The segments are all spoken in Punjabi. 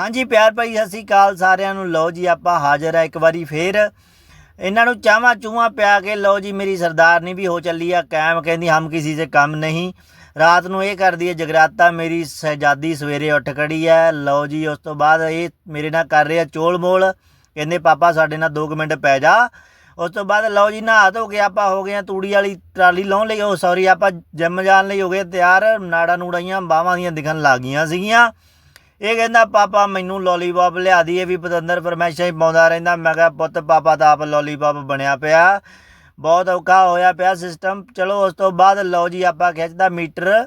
ਹਾਂਜੀ ਪਿਆਰ ਭਾਈ, ਸਤਿ ਸ਼੍ਰੀ ਅਕਾਲ ਸਾਰਿਆਂ ਨੂੰ। ਲਓ ਜੀ, ਆਪਾਂ ਹਾਜ਼ਰ ਆ ਇੱਕ ਵਾਰੀ ਫੇਰ। ਇਹਨਾਂ ਨੂੰ ਚਾਹਾਂ ਚੂਹਾਂ ਪਿਆ ਕੇ, ਲਓ ਜੀ, ਮੇਰੀ ਸਰਦਾਰਨੀ ਵੀ ਹੋ ਚੱਲੀ ਆ ਕਾਇਮ, ਕਹਿੰਦੀ ਹਮ ਕਿਸੇ ਸੇ ਕੰਮ ਨਹੀਂ। ਰਾਤ ਨੂੰ ਇਹ ਕਰਦੀ ਹੈ, ਜਗਰਾਤਾ, ਮੇਰੀ ਸਹਿਜਾਦੀ ਸਵੇਰੇ ਉੱਠ ਖੜੀ ਹੈ। ਲਓ ਜੀ, ਉਸ ਤੋਂ ਬਾਅਦ ਇਹ ਮੇਰੇ ਨਾਲ ਕਰ ਰਿਹਾ ਚੋਲ ਮੋਲ। ਕਹਿੰਦੇ, ਪਾਪਾ, ਸਾਡੇ ਨਾਲ 2 ਮਿੰਟ ਪੈ ਜਾ। ਉਸ ਤੋਂ ਬਾਅਦ, ਲਓ ਜੀ, ਨਹਾ ਧੋ ਕੇ ਆਪਾਂ ਹੋ ਗਏ ਆ ਤੂੜੀ ਵਾਲੀ ਟਰਾਲੀ ਲਾਉਣ ਲਈ। ਉਹ ਸੌਰੀ ਆਪਾਂ ਜਿਮ ਜਾਣ ਲਈ ਹੋ ਗਏ, ਤਿਆਰ। ਨਾੜਾ ਨੂੜਾਈਆਂ, ਬਾਹਾਂ ਦੀਆਂ ਦਿਖਣ ਲੱਗ ਗਈਆਂ ਸੀਗੀਆਂ। ਇਹ ਕਹਿੰਦਾ, ਪਾਪਾ, ਮੈਨੂੰ ਲੋਲੀਪੌਪ ਲਿਆ ਦੀ ਵੀ ਪਤੰਦਰ ਫਰਮੈਸ਼ਾਂ ਹੀ ਪਾਉਂਦਾ ਰਹਿੰਦਾ। ਮੈਂ ਕਿਹਾ, ਪੁੱਤ, ਪਾਪਾ ਤਾਂ ਆਪ ਲੋਲੀਪੌਪ ਬਣਿਆ ਪਿਆ। ਬਹੁਤ ਔਖਾ ਹੋਇਆ ਪਿਆ ਸਿਸਟਮ ਚਲੋ, ਉਸ ਤੋਂ ਬਾਅਦ ਲਓ ਜੀ, ਆਪਾਂ ਖਿੱਚਦਾ ਮੀਟਰ।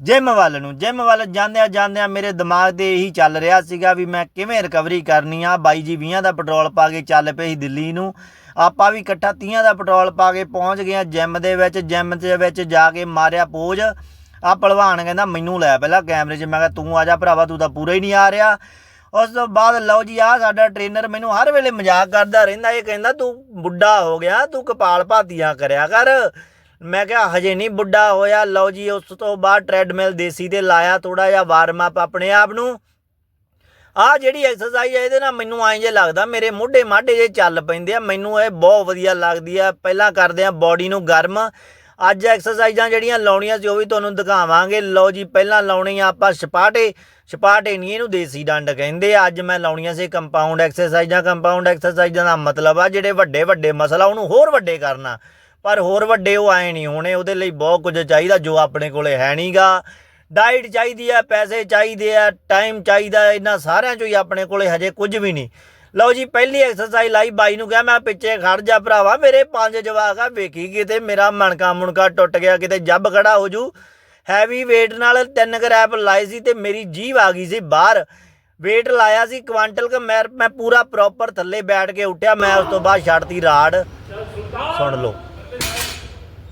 ਜਿਮ ਵੱਲ ਨੂੰ। ਜਿਮ ਵੱਲ ਜਾਂਦਿਆਂ ਜਾਂਦਿਆਂ ਮੇਰੇ ਦਿਮਾਗ ਤੇ ਇਹੀ ਚੱਲ ਰਿਹਾ ਸੀਗਾ ਵੀ ਮੈਂ ਕਿਵੇਂ ਰਿਕਵਰੀ ਕਰਨੀ ਆ। ਬਾਈ ਜੀ 20 ਦਾ ਪੈਟਰੋਲ ਪਾ ਕੇ ਚੱਲ ਪਏ ਸੀ ਦਿੱਲੀ ਨੂੰ। ਆਪਾਂ ਵੀ ਇਕੱਠਾ 30 ਦਾ ਪੈਟਰੋਲ ਪਾ ਕੇ ਪਹੁੰਚ ਗਏ ਆ। ਜਿਮ ਦੇ ਵਿੱਚ ਜਿਮ ਦੇ ਵਿੱਚ ਜਾ ਕੇ ਮਾਰਿਆ ਪੋਜ। ਆ ਭਲਵਾਨ ਕਹਿੰਦਾ, ਮੈਨੂੰ ਲੈ ਪਹਿਲਾਂ ਕੈਮਰੇ 'ਚ। ਮੈਂ ਕਿਹਾ, ਤੂੰ ਆ ਜਾ ਭਰਾਵਾ, ਤੂੰ ਤਾਂ ਪੂਰਾ ਹੀ ਨਹੀਂ ਆ ਰਿਹਾ। ਉਸ ਤੋਂ ਬਾਅਦ ਲਓ ਜੀ ਆ ਸਾਡਾ ਟ੍ਰੇਨਰ ਮੈਨੂੰ ਹਰ ਵੇਲੇ ਮਜ਼ਾਕ ਕਰਦਾ ਰਹਿੰਦਾ, ਇਹ ਕਹਿੰਦਾ, ਤੂੰ ਬੁੱਢਾ ਹੋ ਗਿਆ, ਤੂੰ ਕਪਾਲ ਭਾਤੀਆਂ ਕਰਿਆ ਕਰ। ਮੈਂ ਕਿਹਾ, ਹਜੇ ਨਹੀਂ ਬੁੱਢਾ ਹੋਇਆ। ਲਓ ਜੀ, ਉਸ ਤੋਂ ਬਾਅਦ ਟ੍ਰੈਡਮਿਲ ਦੇਸੀ ਤੇ ਲਾਇਆ ਥੋੜਾ ਜਿਹਾ ਵਾਰਮ ਅਪ ਆਪਣੇ ਆਪ ਨੂੰ। ਆ ਜਿਹੜੀ ਐਕਸਰਸਾਈਜ਼ ਹੈ ਇਹਦੇ ਨਾਲ ਮੈਨੂੰ ਐਂ ਜੇ ਲੱਗਦਾ, ਮੇਰੇ ਮੋਢੇ ਮਾਢੇ ਜੇ ਚੱਲ ਪੈਂਦੇ ਆ। ਮੈਨੂੰ ਇਹ ਬਹੁਤ ਵਧੀਆ ਲੱਗਦੀ ਆ। ਪਹਿਲਾਂ ਕਰਦੇ ਆ ਬਾਡੀ ਨੂੰ ਗਰਮ। ਅੱਜ ਐਕਸਰਸਾਈਜ਼ਾਂ ਜਿਹੜੀਆਂ ਲਾਉਣੀਆਂ ਸੀ ਉਹ ਵੀ ਤੁਹਾਨੂੰ ਦਿਖਾਵਾਂਗੇ। ਲਓ ਜੀ, ਪਹਿਲਾਂ ਲਾਉਣੀ ਆ ਆਪਾਂ ਛਪਾਟੇ ਛਪਾਟੇ ਨਹੀਂ, ਇਹਨੂੰ ਦੇਸੀ ਡੰਡ ਕਹਿੰਦੇ ਆ। ਅੱਜ ਮੈਂ ਲਾਉਣੀਆਂ ਸੀ ਕੰਪਾਊਂਡ ਐਕਸਰਸਾਈਜ਼ਾਂ। ਕੰਪਾਊਂਡ ਐਕਸਰਸਾਈਜ਼ਾਂ ਦਾ ਮਤਲਬ ਆ, ਜਿਹੜੇ ਵੱਡੇ ਵੱਡੇ ਮਸਲਾ, ਉਹਨੂੰ ਹੋਰ ਵੱਡੇ ਕਰਨਾ। ਪਰ ਹੋਰ ਵੱਡੇ ਉਹ ਆਏ ਨਹੀਂ ਹੋਣੇ। ਉਹਦੇ ਲਈ ਬਹੁਤ ਕੁਝ ਚਾਹੀਦਾ, ਜੋ ਆਪਣੇ ਕੋਲੇ ਹੈ ਨਹੀਂਗਾ ਡਾਈਟ ਚਾਹੀਦੀ ਆ, ਪੈਸੇ ਚਾਹੀਦੇ ਆ, ਟਾਈਮ ਚਾਹੀਦਾ, ਇਹਨਾਂ ਸਾਰਿਆਂ ਚੋਂ ਹੀ ਆਪਣੇ ਕੋਲੇ ਹਜੇ ਕੁਝ ਵੀ ਨਹੀਂ। ਲਓ ਜੀ, ਪਹਿਲੀ ਐਕਸਰਸਾਈਜ਼ ਲਾਈ, ਬਾਈ ਨੂੰ ਕਿਹਾ, ਮੈਂ ਪਿੱਛੇ ਖੜ ਜਾ ਭਰਾਵਾ, ਮੇਰੇ ਪੰਜ ਜਵਾਕ ਆ, ਵੇਖੀ ਕਿਤੇ ਮੇਰਾ ਮਣਕਾ ਮੁਣਕਾ ਟੁੱਟ ਗਿਆ, ਕਿਤੇ ਜੱਬ ਖੜਾ ਹੋ ਜੂ। ਹੈਵੀ weight ਨਾਲ ਤਿੰਨ ਗ੍ਰੈਪ ਲਾਏ ਸੀ ਤੇ ਮੇਰੀ ਜੀਭ ਆ ਗਈ ਸੀ ਬਾਹਰ। Weight ਲਾਇਆ ਸੀ, ਕੁਆਂਟਲ ਕ ਮੈਂ ਮੈਂ ਪੂਰਾ ਪ੍ਰੋਪਰ ਥੱਲੇ ਬੈਠ ਕੇ ਉੱਠਿਆ, ਮੈਂ ਉਸ ਤੋਂ ਬਾਅਦ ਛੱਡਤੀ ਰਾੜ। ਸੁਣ ਲਓ।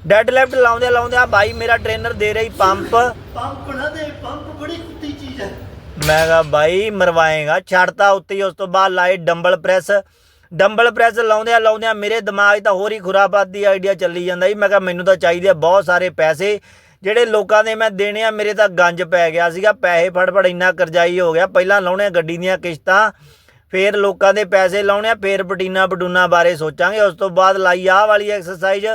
ਡੈਡ ਲਿਫਟ ਲਾਉਂਦੇ ਲਾਉਂਦੇ ਆ ਬਾਈ ਮੇਰਾ ਟ੍ਰੇਨਰ ਦੇ ਰਹੀ ਪੰਪ ਪੰਪ ਨਾ ਦੇ ਪੰਪ ਬੜੀ ਕੁੱਤੀ ਚੀਜ਼ ਹੈ ਮੈਂ ਕਿਹਾ ਬਾਈ ਮਰਵਾਏਗਾ, ਛੱਡਤਾ ਉੱਤੇ ਹੀ, ਉਸ ਤੋਂ ਬਾਅਦ ਲਾਏ ਡੰਬਲ ਪ੍ਰੈਸ। ਡੰਬਲ ਪ੍ਰੈਸ ਲਾਉਂਦਿਆਂ ਲਾਉਂਦਿਆਂ ਮੇਰੇ ਦਿਮਾਗ 'ਚ ਤਾਂ ਹੋਰ ਹੀ ਖੁਰਾਪਾਤ ਦੀ ਆਈਡੀਆ ਚੱਲੀ ਜਾਂਦਾ ਜੀ। ਮੈਂ ਕਿਹਾ ਮੈਨੂੰ ਤਾਂ ਚਾਹੀਦੇ ਆ ਬਹੁਤ ਸਾਰੇ ਪੈਸੇ। ਜਿਹੜੇ ਲੋਕਾਂ ਦੇ ਮੈਂ ਦੇਣੇ ਆ, ਮੇਰੇ ਤਾਂ ਗੰਜ ਪੈ ਗਿਆ ਸੀਗਾ। ਪੈਸੇ ਫੜ ਫੜ ਇੰਨਾ ਕਰਜ਼ਾਈ ਹੋ ਗਿਆ। ਪਹਿਲਾਂ ਲਾਉਣੇ ਆ ਗੱਡੀ ਦੀਆਂ ਕਿਸ਼ਤਾਂ, ਫੇਰ ਲੋਕਾਂ ਦੇ ਪੈਸੇ ਲਾਉਣੇ ਆ, ਫੇਰ ਪਟੀਨਾ ਪਟੂਨਾ ਬਾਰੇ ਸੋਚਾਂਗੇ। ਉਸ ਤੋਂ ਬਾਅਦ ਲਾਈ ਆਹ ਵਾਲੀ ਐਕਸਰਸਾਈਜ਼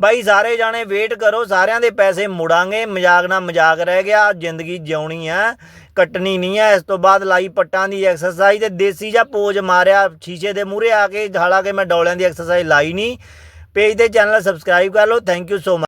ਬਾਈ ਸਾਰੇ ਜਾਣੇ ਵੇਟ ਕਰੋ, ਸਾਰਿਆਂ ਦੇ ਪੈਸੇ ਮੁੜਾਂਗੇ। ਮਜ਼ਾਕ ਨਾਲ ਮਜ਼ਾਕ ਰਹਿ ਗਿਆ, ਜ਼ਿੰਦਗੀ ਜਿਉਣੀ ਆ, ਕੱਟਣੀ ਨਹੀਂ ਆ। ਇਸ ਤੋਂ ਬਾਅਦ ਲਾਈ ਪੱਟਾਂ ਦੀ ਐਕਸਰਸਾਈਜ਼ ਤੇ ਦੇਸੀ ਜਾਂ ਪੋਜ ਮਾਰਿਆ, ਸ਼ੀਸ਼ੇ ਦੇ ਮੂਹਰੇ ਆ ਕੇ ਹਾਲਾਂਕਿ ਮੈਂ ਡੌਲਿਆਂ ਦੀ ਐਕਸਰਸਾਈਜ਼ ਲਾਈ ਨਹੀਂ। ਪੇਜ ਤੇ ਚੈਨਲ ਸਬਸਕ੍ਰਾਈਬ ਕਰ ਲਓ। Thank you so much